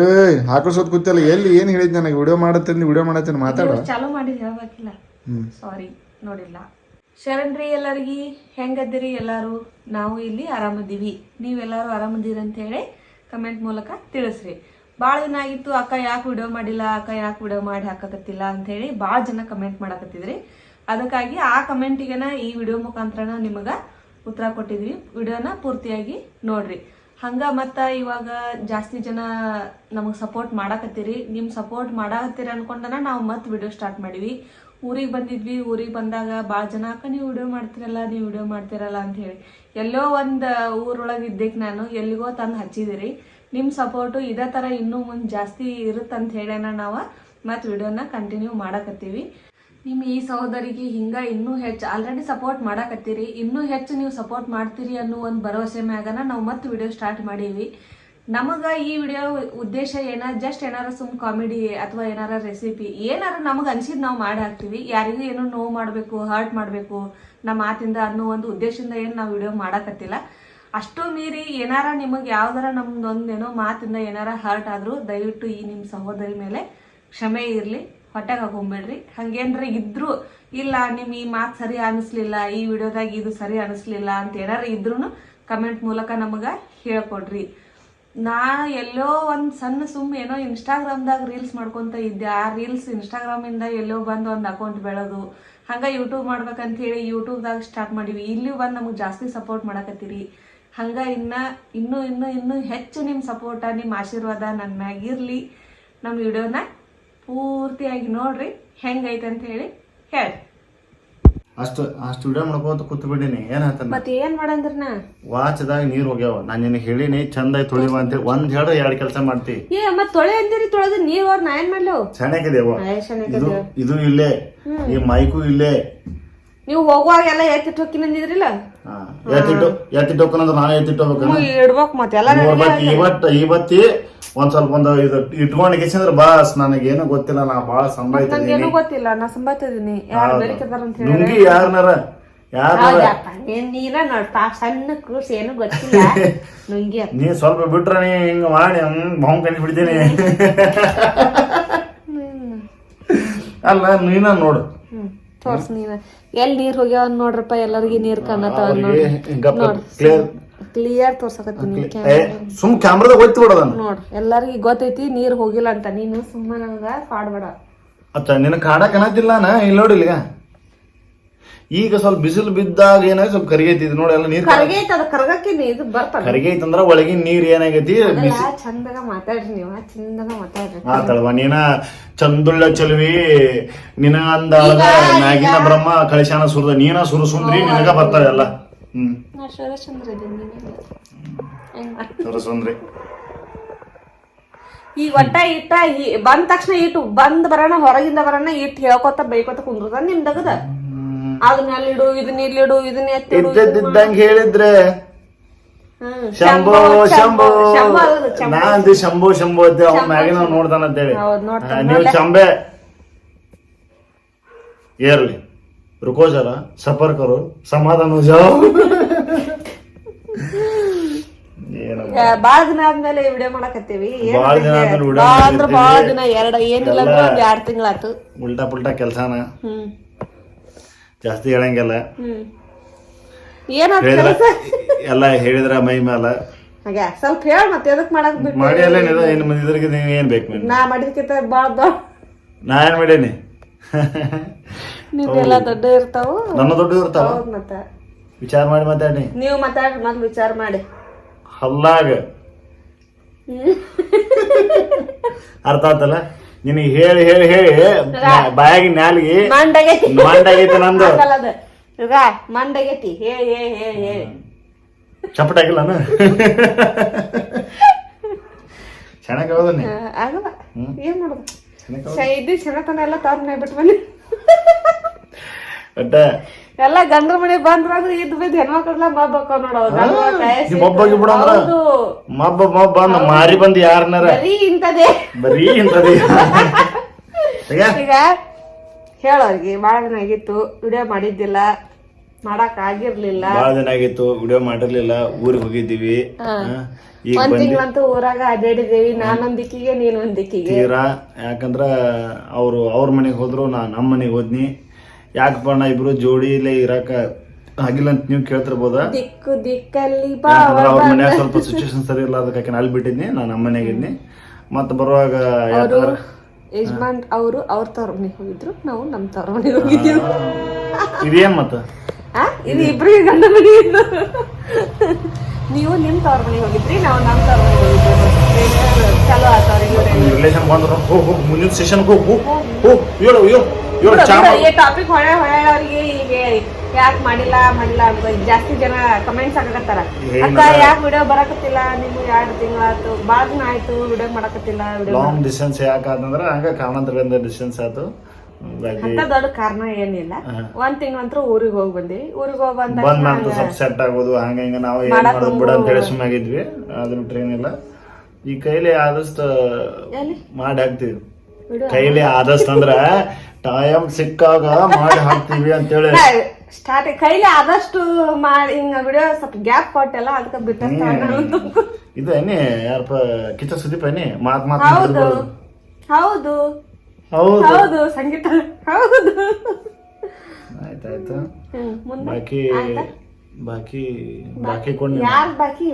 ಏಯ್ ಹಾಕೋಸೋದ್ ಕೂತಲ್ಲ ಎಲ್ಲಿ ಏನ್ ಹೇಳಿದ್ ನನಗೆ ವಿಡಿಯೋ ಮಾಡತ್ತೆ ವಿಡಿಯೋ ಮಾಡತ್ತೆ ಮಾತಾಡ. ಚಾಲೂ ಮಾಡಿ ಹೇಳ್ಬೇಕಿಲ್ಲ. ಸಾರಿ ನೋಡಿಲ್ಲ. ಶರಣ್ರಿ ಎಲ್ಲರಿಗಿ ಹೆಂಗದಿರಿ ಎಲ್ಲಾರು? ನಾವು ಇಲ್ಲಿ ಆರಾಮದೀವಿ. ನೀವೆಲ್ಲರೂ ಆರಾಮದೀರಿ ಅಂತ ಹೇಳಿ ಕಮೆಂಟ್ ಮೂಲಕ ತಿಳಿಸ್ರಿ. ಭಾಳ ದಿನ ಆಗಿತ್ತು ಅಕ್ಕ ಯಾಕೆ ವಿಡಿಯೋ ಮಾಡಿಲ್ಲ ಅಕ್ಕ ಯಾಕೆ ವಿಡಿಯೋ ಮಾಡಿ ಹಾಕಕತ್ತಿಲ್ಲ ಅಂತ ಹೇಳಿ ಭಾಳ ಜನ ಕಮೆಂಟ್ ಮಾಡಕತ್ತಿದ್ರಿ. ಅದಕ್ಕಾಗಿ ಆ ಕಮೆಂಟಿಗೆನ ಈ ವಿಡಿಯೋ ಮುಖಾಂತರನ ನಿಮಗೆ ಉತ್ತರ ಕೊಟ್ಟಿದ್ವಿ. ವಿಡಿಯೋನ ಪೂರ್ತಿಯಾಗಿ ನೋಡ್ರಿ. ಹಂಗ ಮತ್ತ ಇವಾಗ ಜಾಸ್ತಿ ಜನ ನಮಗೆ ಸಪೋರ್ಟ್ ಮಾಡಾಕತ್ತೀರಿ. ನಿಮ್ ಸಪೋರ್ಟ್ ಮಾಡಾಕತ್ತೀರಿ ಅನ್ಕೊಂಡನ ನಾವು ಮತ್ತೆ ವಿಡಿಯೋ ಸ್ಟಾರ್ಟ್ ಮಾಡಿವಿ. ಊರಿಗೆ ಬಂದಿದ್ವಿ, ಊರಿಗೆ ಬಂದಾಗ ಭಾಳ ಜನ, ಅಕ್ಕ, ನೀವು ವಿಡಿಯೋ ಮಾಡ್ತಿರಲ್ಲ, ನೀವು ವಿಡಿಯೋ ಮಾಡ್ತಿರಲ್ಲ ಅಂತ ಹೇಳಿ. ಎಲ್ಲೋ ಒಂದು ಊರೊಳಗೆ ಇದ್ದಕ್ಕೆ ನಾನು, ಎಲ್ಲಿಗೋ ತಂದು ಹಚ್ಚಿದಿರಿ. ನಿಮ್ಮ ಸಪೋರ್ಟು ಇದೇ ಥರ ಇನ್ನೂ ಮುಂದೆ ಜಾಸ್ತಿ ಇರುತ್ತಂತ ಹೇಳ್ಯಾನ ನಾವು. ಮತ್ತು ವಿಡಿಯೋನ ಕಂಟಿನ್ಯೂ ಮಾಡಾಕತ್ತೀವಿ. ನಿಮ್ಮ ಈ ಸಹೋದರಿಗೆ ಹಿಂಗ ಇನ್ನೂ ಹೆಚ್ಚು ಆಲ್ರೆಡಿ ಸಪೋರ್ಟ್ ಮಾಡಾಕತ್ತೀರಿ, ಇನ್ನೂ ಹೆಚ್ಚು ನೀವು ಸಪೋರ್ಟ್ ಮಾಡ್ತೀರಿ ಅನ್ನೋ ಒಂದು ಭರವಸೆ ಮ್ಯಾಗನ ನಾವು ಮತ್ತೆ ವಿಡಿಯೋ ಸ್ಟಾರ್ಟ್ ಮಾಡೀವಿ. ನಮಗ ಈ ವಿಡಿಯೋ ಉದ್ದೇಶ ಏನ ಜಸ್ಟ್ ಏನಾರ ಸುಮ್ ಕಾಮಿಡಿ ಅಥವಾ ಏನಾರ ರೆಸಿಪಿ ಏನಾರ ನಮಗೆ ಅನ್ಸಿದ್ ನಾವು ಮಾಡಿ ಹಾಕ್ತೀವಿ. ಯಾರಿಗೂ ಏನೋ ನೋವು ಮಾಡಬೇಕು ಹರ್ಟ್ ಮಾಡಬೇಕು, ನಮ್ಮ ಮಾತಿಂದ ಅನ್ನೋ ಒಂದು ಉದ್ದೇಶದಿಂದ ಏನು ನಾವು ವಿಡಿಯೋ ಮಾಡಾಕತ್ತಿಲ್ಲ. ಅಷ್ಟು ಮೀರಿ ಏನಾರ ನಿಮಗೆ ಯಾವ್ದಾರ ನಮ್ದೊಂದೇನೋ ಮಾತಿಂದ ಏನಾರ ಹರ್ಟ್ ಆದ್ರೂ ದಯವಿಟ್ಟು ಈ ನಿಮ್ಮ ಸಹೋದರಿ ಮೇಲೆ ಕ್ಷಮೆ ಇರಲಿ. ಹೊಟ್ಟೆಗೆ ಹಾಕೊಂಬೇಡ್ರಿ. ಹಂಗೇನ್ರ, ಇದ್ರು ಇಲ್ಲ ನಿಮ್ಗೆ ಈ ಮಾತು ಸರಿ ಅನಿಸ್ಲಿಲ್ಲ, ಈ ವಿಡಿಯೋದಾಗ ಇದು ಸರಿ ಅನಿಸ್ಲಿಲ್ಲ ಅಂತ ಏನಾರ ಇದ್ರು ಕಮೆಂಟ್ ಮೂಲಕ ನಮಗೆ ಹೇಳ್ಕೊಡ್ರಿ. ನಾ ಎಲ್ಲೋ ಒಂದು ಸಣ್ಣ ಸುಮ್ ಏನೋ ಇನ್ಸ್ಟಾಗ್ರಾಮ್ದಾಗ ರೀಲ್ಸ್ ಮಾಡ್ಕೊಂತ ಇದ್ದೆ. ಆ ರೀಲ್ಸ್ ಇನ್ಸ್ಟಾಗ್ರಾಮಿಂದ ಎಲ್ಲೋ ಬಂದು ಒಂದು ಅಕೌಂಟ್ ಬೆಳೋದು, ಹಂಗ ಯೂಟ್ಯೂಬ್ ಮಾಡ್ಬೇಕಂತ ಹೇಳಿ ಯೂಟ್ಯೂಬ್ದಾಗ ಸ್ಟಾರ್ಟ್ ಮಾಡೀವಿ. ಇಲ್ಲಿ ಬಂದು ನಮಗೆ ಜಾಸ್ತಿ ಸಪೋರ್ಟ್ ಮಾಡಕತ್ತೀರಿ. ಹಂಗೆ ಇನ್ನ ಇನ್ನೂ ಇನ್ನೂ ಇನ್ನೂ ಹೆಚ್ಚು ನಿಮ್ಮ ಸಪೋರ್ಟ ನಿಮ್ಮ ಆಶೀರ್ವಾದ ನನ್ನ ಮ್ಯಾಗ ಇರ್ಲಿ. ನಮ್ಮ ವಿಡಿಯೋನ ಪೂರ್ತಿಯಾಗಿ ನೋಡ್ರಿ ಹೆಂಗೈತೆ ಅಂತ ಹೇಳಿ ಹೇಳಿ ಅಷ್ಟು ಅಷ್ಟು ವಿಡಿಯೋ ಮಾಡ್ಕೋತ ಕೂತ್ ಬಿಟ್ಟಿನಿ ಏನ್ ಹೇಳ್ತಾನ? ಮತ್ತೆ ಏನ್ ಮಾಡಂದ್ರನ? ವಾಚದಾಗ ನೀರ್ ಹೋಗ್ಯಾವ. ನಾನು ನಿನ್ ಹೇಳಿನಿ ಚಂದ ತೊಳಿವ ಅಂತ ಒಂದ್ ಹೇಳ ಎರಡ್ ಕೆಲಸ ಮಾಡ್ತಿ. ಏ ಮತ್ ತೊಳೆ ಅಂದಿರಿ ತೊಳೆದು ನೀರ್ ಅವ್ರ ನಾ ಏನ್ ಮಾಡ್ಲು? ಚೆನ್ನಾಗಿದೆವ ಇದು ಇದು ಇಲ್ಲೇ. ಈ ಮೈಕು ಇಲ್ಲೇ. ನೀವು ಹೋಗುವಾಗ ಎಲ್ಲ ಎತ್ತಿಟ್ಟು ಹೋಗ್ತೀನಿ ಅಂದಿದ್ರಿಲ್ಲ? ಎತ್ತಿಟ್ಟು ಎತ್ತಿಟ್ಟು ಹೋಗ್ಕಂದ್ರೆ ನಾನೇ ಎತ್ತಿಟ್ಟು ಹೋಗ್ಬೇಕು ಇಡ್ಬೇಕು ಮತ್ತೆ ಎಲ್ಲ ಇವತ್ತು ಇವತ್ತಿ ಒಂದ್ ಸ್ವಲ್ಪ ಒಂದು ಇದು ಇಟ್ಕೊಂಡು ಕಿಸಿಂದ್ರೆ ಬಾಸ್ ನನಗೇನು ಗೊತ್ತಿಲ್ಲ ನಾ ಬಾಳ ಸಂಭಾಯ್ತಿದ್ದೀನಿ ಏನೂ ಗೊತ್ತಿಲ್ಲ ನಾ ಸಂಬತ್ತಿದೀನಿ ಯಾರು ಬೆಳಿಕದಾರ ಅಂತ ಹೇಳಿ ನುಂಗಿ ಯಾರನಾರ? ಯಾರನಾರ? ಹೌದಪ್ಪ ನೀನ್ ನೀನ ನೋಡ್ ಪಾಪ ಸಣ್ಣ ಕೂಸ್ ಏನು ಗೊತ್ತಿಲ್ಲ. ನುಂಗಿ ನೀ ಸ್ವಲ್ಪ ಬಿಟ್ರ ನೀ ಹಿಂಗ ಮಾಡಿ ಹಂಗ್ ಬಾವು ಕಂಡು ಬಿಡ್ತೀನಿ. ಅಲ್ಲ ನೀನ ನೋಡು. ಹ್ಮ್ ತೋರ್ಸ್ ನೀನ. ಎಲ್ಲಿ ನೀರ್ ಹೋಗ್ಯಾವ ನೋಡ್ರಪ್ಪ ಎಲ್ಲರಿಗೂ ನೀರ್ ಕಾಣತಾವ ನೋಡಿ ಕ್ಲಿಯರ್ ಕ್ಲಿಯರ್ ತೋರ್ಸಕತ್ತೀನಿ ಸುಮ್ ಕ್ಯಾಮ್ರಾದಾಗ ಹೋಯ್ತು ಬಿಡೋದ ನೋಡ್ ಎಲ್ಲರಿಗೂ ಗೊತ್ತೈತಿ ನೀರ್ ಹೋಗಿಲ್ಲ ಅಂತ. ನೀನು ಸುಮ್ಮನೆ ನನಗ ಕಾಡ್ಬೇಡ ಅತ್ತ ನಿನ್ನ ಕಾಡಕ್ ಅನ್ನತ್ತಿಲ್ಲ ನಾ? ಇಲ್ಲಿ ನೋಡಿ ಈಗ. ಈಗ ಸ್ವಲ್ಪ ಬಿಸಿಲು ಬಿದ್ದಾಗ ಏನಾಗ ಸ್ವಲ್ಪ ಕರಿಗೈತಿ ಇದು ನೋಡಿ ಎಲ್ಲ ನೀರ್ ಕರಿಗೈತಿ ಅದ ಕರಗಕ್ಕೆ ಇದು ಬರ್ತದ. ಕರಿಗೈತಿ ಅಂದ್ರ ಒಳಗಿನ ನೀರ್ ಏನಾಗೈತಿ? ಚಂದಾಗ ಮಾತಾಡ್ರಿ ನೀವು ಚಂದಾಗ ಮಾತಾಡ್ರಿ. ಮಾತಾಡುವ ನೀನ ಚಂದುಳ್ಳ ಚಲುವಿ ನಿನ ಅಂದ ಮ್ಯಾಗಿನ ಬ್ರಹ್ಮ ಕಳಿಶಾನ ಸುರದ ನೀನ ಸುರಸುಂದ್ರಿ ನಿನಗ ಬರ್ತಾವೆಲ್ಲ ಎಲ್ಲ. ನಾ ಶರಶ್ಚಂದ್ರ ಇದ್ದೀನಿ ಮಾಡ್- ಈ ಒಟ್ಟ ಇಟ್ಟ ಬಂದ ತಕ್ಷಣ ಇಟ್ಟು ಬಂದ್ ಬರೋಣ ಹೊರಗಿಂದ ಬರೋಣ ಇಟ್ಟು ಹೇಳ್ಕೊತ ಬೈಕೊತ ಕುಂದ್ರದ ನಿಮ್ದಗದ ಅದನ್ನ ಅಲ್ಲಿಡು ಇದನ್ನ ಇಲ್ಲಿಡು ಇದನ್ನ ಎತ್ತಿದ್ದಂಗ ಹೇಳಿದ್ರೆ ಶಂಭೋ ಶಂಭೋ ಶಂಭೋ ನಾ ಅಂದಿ ಶಂಭೋ ಶಂಭೋ ಅಂತ ಅವ್ನ ಮ್ಯಾಗಿನ ಅವ್ನ್ ನೋಡ್ತಾನ ಅಂತೇಳಿ ಹೌದ್ ನೋಡ್ತಾನ. ಹಾ, ನೀವು ಶಂಬೆ ಏರ್ಲಿ. ರುಕೋ ಜರ ಸಫರ್ करो ಸಮಾಧಾನ ಯಾ, ಬಾಳ ದಿನ ಆದ್ಮೇಲೆ ವಿಡಿಯೋ ಮಾಡಕತ್ತೀವಿ. ಬಾಳ ದಿನ ಆದ್ಮೇಲೆ ಬಾಳ ಅಂದ್ರ ಬಾಳ ದಿನ ಎರಡ್ ಏನಿಲ್ಲ ಆರ್ ಒಂದ್ ಎರಡ್ ತಿಂಗಳಾತು. ಉಲ್ಟಾ ಪುಲ್ಟಾ ಕೆಲ್ಸಾನ. ಜಾಸ್ತಿ ಹೇಳಂಗಿಲ್ಲ. ಎಲ್ಲ ಹೇಳಿದ್ರ ಮೈ ಮ್ಯಾಲ. ಹಾಗೆ ಸ್ವಲ್ಪ ಹೇಳ ಮತ್ತೆ ಎದಕ್ ಮಾಡಕ್ ಬಿಟ್ಟು ಮಾಡಿ ಎಲ್ಲ ಏನು ಇದ್ರಿಗೆ ಏನ್ ಬೇಕು ನಾ ಮಾಡಿದ್ಕಿಂತ ಬಾಳ ದೊಡ್ಡ ನಾ ಏನ್ ಮಾಡೇನಿ? ನಿಮ್ಗೆಲ್ಲ ದೊಡ್ಡ ಇರ್ತಾವು? ನನ್ನ ದೊಡ್ಡ ಇರ್ತಾವ? ಮತ್ತ. ವಿಚಾರ ಮಾಡಿ ಮಾತಾಡಿ ನೀವು ಮಾತಾಡಿ ಮೊದ್ಲು ವಿಚಾರ ಮಾಡಿ. ಹಲ್ಲಾಗ. ಅರ್ಥ ಆತಲ್ಲ? ನಿನಗೆ ಹೇಳಿ ಹೇಳಿ ಹೇಳಿ. ಬಾಯಾಗಿ ನಾಲಿಗೆ ಮಂಡಗೈತಿ. ಮಂಡಾಗೈತೆ ನಂದು. ಆಗಲ್ಲ ಅದು. ಈಗ ಮಂಡಗೈತಿ. ಹೇ ಹೇಳಿ ಹೇಳಿ ಹೇಳಿ. ಚಪಟಾಗಿಲ್ಲನ ಚೆನ್ನಾಗಿ ಹೌದನ್ನ ಆಗಲ್ಲ. ಏನ್ ಮಾಡೋದು? ಇದ್ದು ಚೆನ್ನತನ ಎಲ್ಲ ತವ್ರ ಮನೆ ಬಿಟ್ಟು ಬನ್ನಿ. ಒಟ್ಟ ಎಲ್ಲ ಗಂಡ್ರ ಮನೆ ಬಂದ್ರಾಗ ಇದ್ ಬಿದ್ದು ಹೆಣ್ಮಕ್ಳೆಲ್ಲ ಮಬ್ಬಕ್ಕ ನೋಡೋದು ನಿಮ್ಮ ಒಬ್ಬಾಗಿ ಬಿಡಂದ್ರ ಮಬ್ಬ ಮಬ್ಬ ಅಂದ ಮಾರಿ ಬಂದು ಯಾರನ್ನಾರ ಬರೀ ಇಂತದೇ ಬರೀ ಇಂತದೇ ಈಗ? ಹೇಳೋರ್ಗಿ ಭಾಳ ದಿನ ಆಗಿತ್ತು. ವಿಡಿಯೋ ಮಾಡಿದ್ದಿಲ್ಲ. ಮಾಡಕ್ ಆಗಿರ್ಲಿಲ್ಲ ಬಹಳ ದಿನ ಆಗಿತ್ತು ವಿಡಿಯೋ ಮಾಡಿರ್ಲಿಲ್ಲ ಊರಿಗೆ ಹೋಗಿದ್ದೀವಿ. ಈಗ ಒಂದ್ ತಿಂಗಳಂತೂ ಊರಾಗ ಅಡ್ಡಾಡಿದೇವಿ ನಾನೊಂದಿಕ್ಕಿಗೆ ನೀನೊಂದಿಕ್ಕಿಗೆ. ತೀರಾ ಯಾಕಂದ್ರ ಅವರು ಅವ್ರ ಮನೆಗೆ ಹೋದ್ರು ನಾ ನಮ್ಮ ಮನೆಗೆ ಹೋದ್ನಿ. ಯಾಕಪ್ಪ ನಾ ಇಬ್ರು ಜೋಡಿಲೇ ಇರಾಕ ಆಗಿಲ್ಲ ಅಂತ ನೀವು ಕೇಳ್ತಿರ್ಬೋದ? ದಿಕ್ಕು ದಿಕ್ಕಲ್ಲಿ ಬಾ ಯಾಕಂದ್ರ ಅವ್ರ ಮನ್ಯಾಗ ಸ್ವಲ್ಪ ಸಿಚುವೇಶನ್ ಸರಿ ಇಲ್ಲ ಅದಕ್ಕೆ ಅಲ್ಲಿ ಬಿಟ್ಟಿದ್ನಿ ನಾನು ನಮ್ಮ ಮನೆಗೆ ಇದ್ನಿ. ಮತ್ತೆ ಬರುವಾಗ ಯಾಕಂದ್ರ ಯಜಮಾನ್ ಅವರು ಅವ್ರ ತವ್ರ ಮನೆಗೆ ಹೋಗಿದ್ರು ನಾವು ನಮ್ಮ ತವ್ರ ಮನೆಗೆ ಹೋಗಿದ್ದೀವಿ. ಇದೇನ್ ಮತ್ತ? ಇದು ಇಬ್ರಿಗೆ ಗಂಡ ಮನೆ ನೀವು ನಿಮ್ ತವ್ರ ಮನೆಗೆ ಹೋಗಿದ್ರಿ ನಾವು ನಮ್ ತವ್ರ ಮನೆಗೆ ಹೋಗಿದ್ವಿ. ಚಲೋ ಆತ ಅವ್ರಿಗೆ. ರಿಲೇಷನ್ ಬಂದ್ರು. ಹೋಗ್ ಹೋಗ್ ಮುಂದಿನ ಸೆಷನ್ ಹೋಗ್ ಹೋಗ್ ಹೋಗ್ ಹೇಳು ಹೇಳು ಹೇಳು ಚಾ ಈ ಟಾಪಿಕ್ ಹೊಳೆ ಹೊಳೆ ಅವ್ರಿಗೆ ಈಗ ಯಾಕೆ ಮಾಡಿಲ್ಲ ಮಾಡಿಲ್ಲ ಅಂತ ಜಾಸ್ತಿ ಜನ ಕಮೆಂಟ್ಸ್ ಹಾಕಕತ್ತಾರ. ಅಕ್ಕ ಯಾಕೆ ವಿಡಿಯೋ ಬರಕತ್ತಿಲ್ಲ? ನಿಮ್ಗೆ ಎರಡು ತಿಂಗಳಾಯ್ತು. ಭಾಳ ದಿನ ಆಯ್ತು ವಿಡಿಯೋ ಮಾಡಕತ್ತಿಲ್ಲ ವಿಡಿಯೋ ಲಾಂಗ್ ಡಿಸ್ಟೆನ್ಸ್ ಯಾಕಂದ್ರೆ ಹಂಗ ಕಾರಣಾಂತರದಿಂದ ಡಿಸ್ಟೆನ್ಸ್ ಆಯ್ತು ಅಂತ ದೊಡ್ಡ ಕಾರಣ ಏನಿಲ್ಲ. ಒಂದ್ ತಿಂಗಳಂತ್ರ ಊರಿಗೆ ಹೋಗಿ ಬಂದಿವಿ. ಊರಿಗೆ ಹೋಗಿ ಬಂದಾಗ ಬಂದ್ ನಂತರ ಸ್ವಲ್ಪ ಸೆಟ್ ಆಗೋದು ಹಂಗ ಹಿಂಗ ನಾವು ಏನ್ ಮಾಡೋದು ಬಿಡ ಅಂತ ಹೇಳಿ ಸುಮ್ಮಾಗಿದ್ವಿ ಅದನ್ನ ಟ್ರೈನ್ ಇಲ್ಲ ಈ ಕೈಲಿ ಆದಷ್ಟು ಮಾಡಿ ಹಾಕ್ತಿವಿ. ಕೈಲಿ ಆದಷ್ಟು ಅಂದ್ರ ಟೈಮ್ ಸಿಕ್ಕಾಗ ಮಾಡಿ ಹಾಕ್ತಿವಿ ಅಂತೇಳಿ ಸ್ಟಾರ್ಟ್ ಕೈಲಿ ಆದಷ್ಟು ಮಾಡಿ ಹಿಂಗ ವಿಡಿಯೋ ಸ್ವಲ್ಪ ಗ್ಯಾಪ್ ಕೊಟ್ಟೆಲ್ಲ ಅದಕ್ಕೆ ಬಿಟ್ಟ ಇದು ಏನೇ ಯಾರಪ್ಪ ಕಿಚ್ಚ ಸುದೀಪ್ ಏನೇ ಮಾತ್ ಮಾತ್ ಹೌದು. ಹೌದು. ಹೌದು. ಹೌದು ಸಂಗೀತ. ಹೌದು. ಆಯ್ತಾಯ್ತು. ಬಾಕಿ ಬಾಕಿ ಬಾಕಿ ಕೊಂಡು ಯಾರ್ ಬಾಕಿ?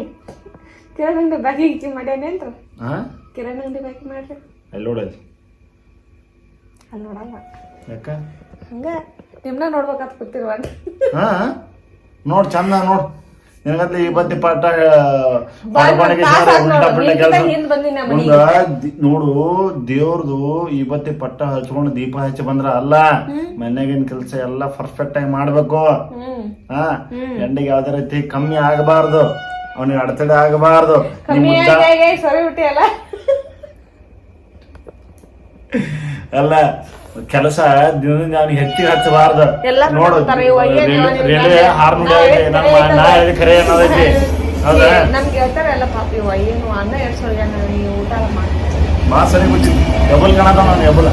ಕಿರಣ್ ಅಂಗಡಿ ಬಾಕಿ ಗಿಚ್ಚಿ ಮಾಡ್ಯಾನೇನ್ರ ಹಾ ಕಿರಣ್ ಅಂಗಡಿ ಬಾಕಿ ಮಾಡ್ರಿ. ಅಲ್ಲಿ ನೋಡಲ್ಲ ಅಲ್ಲಿ ನೋಡಲ್ಲ. ಯಾಕ? ಹಂಗ ನಿಮ್ನ ನೋಡ್ಬೇಕಂತ ಕೂತಿರುವ ಹಾ ನೋಡ್ ಚಂದ ನೋಡ್. ನಿನಗತ್ಲೆ ಈ ಪಾಠ ಉಲ್ಟಾ ಪಲ್ಟಾ ಕೆಲಸ ಮುಂದ ನೋಡು ದೇವ್ರದು ಈ ಬತ್ತಿ ಪಟ್ಟ ಹಚ್ಕೊಂಡು ದೀಪ ಹಚ್ಚಿ ಬಂದ್ರ ಅಲ್ಲ ಮನ್ಯಾಗಿನ ಕೆಲಸ ಎಲ್ಲ ಪರ್ಫೆಕ್ಟ್ ಆಗಿ ಮಾಡ್ಬೇಕು. ಹಾ ಗಂಡಿಗೆ ಯಾವ್ದೇ ರೀತಿ ಕಮ್ಮಿ ಆಗಬಾರ್ದು ಅವನಿಗೆ ಅಡೆತಡೆ ಆಗಬಾರ್ದು. ಅಲ್ಲ ಕೆಲಸ ನಾನು ಹೆಚ್ಚಿ ಹಚ್ಚಬಾರ್ದ. ನೋಡು ರೈಲ್ವೆ ಹಾರ್ನ್ ನಾ ಖರೆ ಅನ್ನೋದೈತಿ ಹೌದಾ? ಸರಿ ಬಿಟ್ಟು ಎಬಲ್ ಕಾಣತಾವ ನಾನು ಎಬಲ್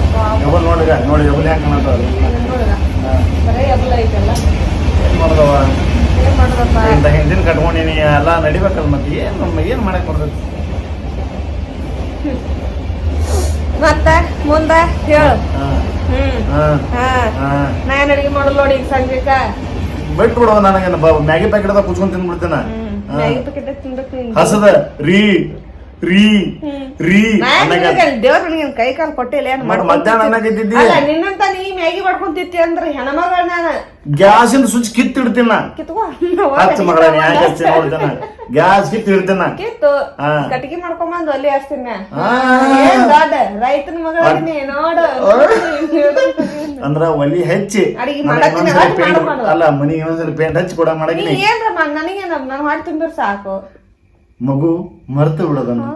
ಎಬಲ್ ನೋಡಿಗ ನೋಡಿ ಎಬಲ್ ಯಾಕೆ ಕಾಣತಾವ ಏನ್ ಮಾಡ್ದವ? ಹಿಂದಿನ ಕಟ್ಕೊಂಡಿನಿ ಎಲ್ಲ ನಡಿಬೇಕಲ್ಲ ಮತ್ತೆ. ಏನು ನಮ್ಮ ಏನ್ ಮಾಡಕ್ ಬರ್ತೈತಿ ಮತ್ತೆ ಮುಂದ ಹೇಳು. ಹಾ ಹ್ಮ್. ಹಾ. ಹಾ. ಹಾ ನಾ ಏನ್ ಅಡಿಗೆ ಮಾಡಲ್ಲ ನೋಡಿ ಈಗ ಸಂಜೆಕ. ಬಿಟ್ಟು ಬಿಡವ ನನಗೆ ಮ್ಯಾಗಿ ಪ್ಯಾಕೆಟ್ ಅದ ಕುಚ್ಕೊಂಡ್ ನೀನು. ಹಸದ ರೀ. ರೀ ರೀ. ದೇವ್ರ ಕೈ ಕಾಲು ಕೊಟ್ಟಿಲ್ಲ ಏನ್ ಮತ್ತೆ ಮಧ್ಯಾಹ್ನ ಅನ್ನಕತ್ತಿದ್ದಿ ಅಲ್ಲ ನಿನ್ನಂತ ನೀ ಮ್ಯಾಗಿ ಮಾಡ್ಕೊಂತಿತ್ತಿ ಅಂದ್ರೆ ಹೆಣ್ಮಗಳ ನಾನು? ಸ್ವಿಚ್ ಕಿತ್ಕೋ. ಹಚ್ಚ ಮಗಳ ಯಾಕೆ ಹಚ್ಚಿ ನೋಡ್ತೇನ ಗ್ಯಾಸ್ ಕಿತ್ತು. ಹಾ. ಕಟ್ಟಿಗೆ ಮಾಡ್ಕೊಂಬಂದು ಅಲ್ಲಿ ಹಚ್ತೀನಿ. ಏನ್ ದೊಡ್ಡ? ರೈತನ ಮಗಳೀನಿ ನೋಡು? ಅಂದ್ರ ಒಲಿ ಹೆಚ್ಚಿ. ಅಲ್ಲ ಮನಿಗೆ ಪೇಂಟ್ ಹಚ್ಚಿ ಕೂಡ ನೀ ಮಾಡಕಿನಿ ಏನ್ರ ನನಗೆ ನನ್ ಮಾಡಿ ತುಂಬಿರ್ ಸಾಕು. ಮಗು ಮರ್ತು ಬಿಡೋದನ್ನು.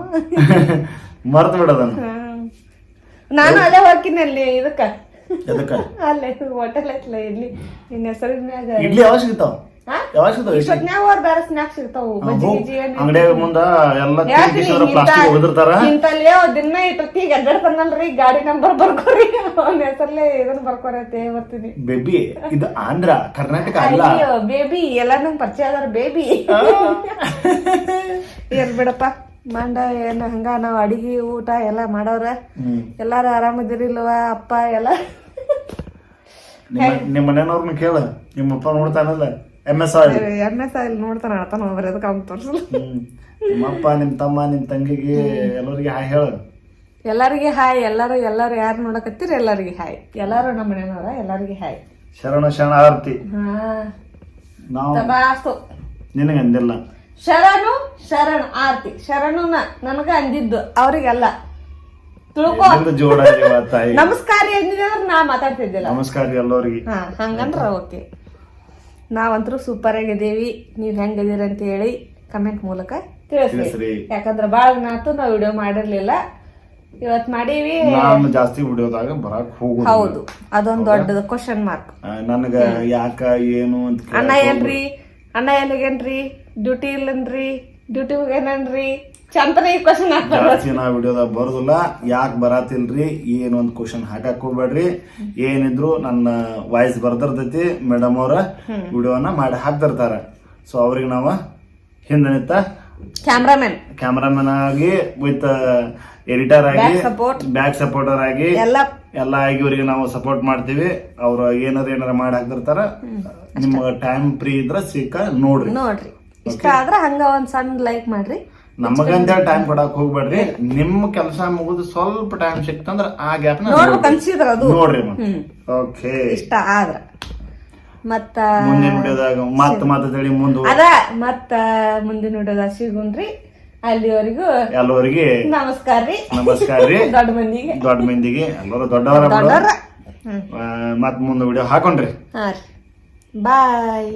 ಮರ್ತು ಬಿಡೋದನ್ನು. ನಾನು ಅಲ್ಲೇ ಹೋಗ್ತೀನಿ ಅಲ್ಲಿ ಇದಕ್ಕ? ಎದಕ್ಕ? ಅಲ್ಲೇ ಹೋಟೆಲ್ ಐತ್ಲ ಇಲ್ಲಿ ನಿನ್ನ ಹೆಸರಿನ ಮ್ಯಾಗ ಇಡ್ಲಿ ಯಾವಾಗ ಸಿಗ್ತಾವ? ಯಾವಾಗ ಸಿಗ್ತಾವ ಇಡ್ಲಿ? ಇಷ್ಟೊತ್ನ್ಯಾಗ ಅವ್ರ ಬೇರೆ ಸ್ನಾಕ್ಸ್ ಸಿಗ್ತಾವು ಅಂಗಡಿಯಾಗ ಮುಂದ ಎಲ್ಲ ಪ್ಲಾಸ್ಟಿಕ್ ಒಗದಿರ್ತಾರ? ಇಂತಲ್ಲೇ ದಿನ ಇಟ್ಟೊತ್ತಿ ಅಡ್ಡಾಡ್ತಾನಲ್ರಿ ಗಾಡಿ ನಂಬರ್ ಬರ್ಕೋರಿ. ಅವನ ಹೆಸರ್ಲೆ ಇದನ್ನ ಬರ್ಕೋರಿ ಅಂತ ಬರ್ತೀನಿ. ಬೇಬಿ ಇದು ಆಂಧ್ರ ಕರ್ನಾಟಕ ಅಲ್ಲ. ಬೇಬಿ ಎಲ್ಲ ನಂಗೆ ಪರಿಚಯ ಅದಾರ ಬೇಬಿ ಏನ್ ಬಿಡಪ್ಪ? ಮಂಡ ಏನ್ ಹಂಗ ನಾವು ಅಡಿಗೆ ಊಟ ಎಲ್ಲ ಮಾಡೋರ. ಎಲ್ಲಾರು ಆರಾಮದಿರಿಲ್ವ ಅಪ್ಪ ಎಲ್ಲ? ನಿಮ್ಮ ನಿಮ್ಮ ಮನೆಯವ್ರನ್ನ ಕೇಳ. ನಿಮ್ಮಪ್ಪ ನೋಡ್ತಾನಲ್ಲ M S oil M S oil ನೋಡ್ತಾನ ಅಳ್ತಾನ ಅವ್ರ ಅದಕ್ಕೆ ಅವ್ನು ತೋರ್ಸಲ್ಲ. ನಿಮ್ಮಪ್ಪ ನಿಮ್ಮ ತಮ್ಮ ನಿಮ್ಮ ತಂಗಿಗೆ ಎಲ್ಲರಿಗೆ ಹಾಯ್ ಹೇಳ. ಎಲ್ಲರಿಗೆ ಹಾಯ್ ಎಲ್ಲಾರು ಎಲ್ಲಾರು ಯಾರು ನೋಡಕತ್ತೀರಿ ಎಲ್ಲರಿಗೆ ಹಾಯ್. ಎಲ್ಲಾರು ನಮ್ಮ ಮನೆಯವ್ರ ಎಲ್ಲರಿಗೆ ಹಾಯ್. ಶರಣ ಶರಣ ಆರತಿ. ಹಾ. ನಾವು ನಿನಗೆ ಅಂದಿಲ್ಲ. ಶರಣು ಶರಣ ಆರ್ತಿ. ಶರಣುನ ನನಗ ಅಂದಿದ್ದು ಅವ್ರಿಗೆಲ್ಲ. ತಿಳ್ಕೊ. ತಾಯಿ ನಮಸ್ಕಾರ ಅಂದಿದ್ರೆ ನಾ ಮಾತಾಡ್ತಿದ್ದಿಲ್ಲ. ನಮಸ್ಕಾರ ಎಲ್ಲರಿಗೆ. ಹಾ ಹಂಗಂದ್ರ ಓಕೆ. ನಾವಂತರೂ ಸೂಪರ್ ಆಗಿದ್ದೀವಿ. ನೀವ್ ಹೆಂಗದೀರ ಅಂತ ಹೇಳಿ ಕಮೆಂಟ್ ಮೂಲಕ ತಿಳಿಸ್ರಿ. ತಿಳಿಸ್ರಿ. ಯಾಕಂದ್ರ ಬಾಳ ನಾತು ನಾವು ವಿಡಿಯೋ ಮಾಡಿರ್ಲಿಲ್ಲ. ಇವತ್ ಮಾಡೀವಿ. ನಾನು ಜಾಸ್ತಿ ವಿಡಿಯೋದಾಗ ಬರಕ್ ಹೋಗುದು ಹೌದು. ಅದೊಂದ್ ದೊಡ್ಡ ಕ್ವಶನ್ ಮಾರ್ಕ್ ನನಗ ಯಾಕ ಏನು ಅಂತ ಕೇಳಕ್ ಅಣ್ಣ ಏನ್ರಿ ಅಣ್ಣ ಎಲ್ಲಿಗೇನ್ರಿ? Duty ಇಲ್ಲನ್ರಿ duty ಹೋಗ್ಯಾನನ್ರಿ. ಚಂತನ ಈ ಕ್ವಶನ್ ಹಾಕ್ತಾರ. ಜಾಸ್ತಿ ನಾ ವಿಡಿಯೋದಾಗ ಬರೋದಿಲ್ಲ. ಯಾಕೆ ಬರಾತಿಲ್ರಿ ಏನೊಂದು ಕ್ವಶನ್ ಹಾಕಕ್ ಹೋಗ್ಬೇಡ್ರಿ. ಏನಿದ್ರು ನನ್ನ ವಾಯ್ಸ್ ಬರ್ದಿರ್ತೈತಿ ಮೇಡಮ್ ಅವ್ರ ವಿಡಿಯೋನ ಮಾಡಿ ಹಾಕ್ತಿರ್ತಾರ. ಸೊ ಅವ್ರಿಗೆ ನಾವು ಹಿಂದೆ ನಿಂತ ಕ್ಯಾಮ್ರಾಮನ್ ಕ್ಯಾಮ್ರಾಮನ್ ಆಗಿ ವಿತ್ ಎಡಿಟರ್ ಆಗಿ ಸಪೋರ್ಟ್. ಬ್ಯಾಕ್ ಸಪೋರ್ಟರ್ ಆಗಿ ಎಲ್ಲ. ಎಲ್ಲ ಆಗಿ ಇವರಿಗೆ ನಾವು ಸಪೋರ್ಟ್ ಮಾಡ್ತೀವಿ. ಅವ್ರ ಏನಾರ ಏನಾರ ಮಾಡಿ ಹಾಕ್ತಿರ್ತಾರ. ನಿಮ್ಗೆ ಟೈಮ್ ಫ್ರೀ ಇದ್ರ ಸಿಕ್ಕ ನೋಡ್ರಿ. ನೋಡ್ರಿ. ಇಷ್ಟ ಆದ್ರೆ ಹಂಗ ಒಂದ್ ಸಣ್ಣ ಲೈಕ್ ಮಾಡ್ರಿ. ನಮಗಂತ ಟೈಮ್ ಕೊಡಕ್ ಹೋಗ್ಬೇಡ್ರಿ. ನಿಮ್ ಕೆಲಸ ಮುಗಿದು ಸ್ವಲ್ಪ ಟೈಮ್ ಸಿಕ್ತಂದ್ರ ಆ ಗ್ಯಾಪ್ ನೋಡ್ಬೇಕು ಅನ್ಸಿದ್ರ ಅದು. ನೋಡ್ರಿ ಓಕೆ ಇಷ್ಟ ಆದ್ರ. ಮತ್ತ ಮುಂದಿನ ವಿಡಿಯೋದಾಗ ಮತ್ತ ಮಾತಾಡಿ ಮುಂದೆ ಅದ ಮತ್ತ ಮುಂದಿನ ವಿಡಿಯೋದಾಗ ಸಿಗುಣ್ರಿ. ಅಲ್ಲಿವರೆಗೂ ಎಲ್ಲರಿಗೆ ನಮಸ್ಕಾರ ರೀ. ನಮಸ್ಕಾರ ರೀ. ದೊಡ್ಡ ಮಂದಿಗೆ. ದೊಡ್ಡ ಮಂದಿಗೆ. ಎಲ್ಲರೂ ದೊಡ್ಡವರ ಮತ್ ಮುಂದೆ ವಿಡಿಯೋ ಹಾಕೊಂಡ್ರಿ. ಹಾ ರೀ. ಬಾಯ್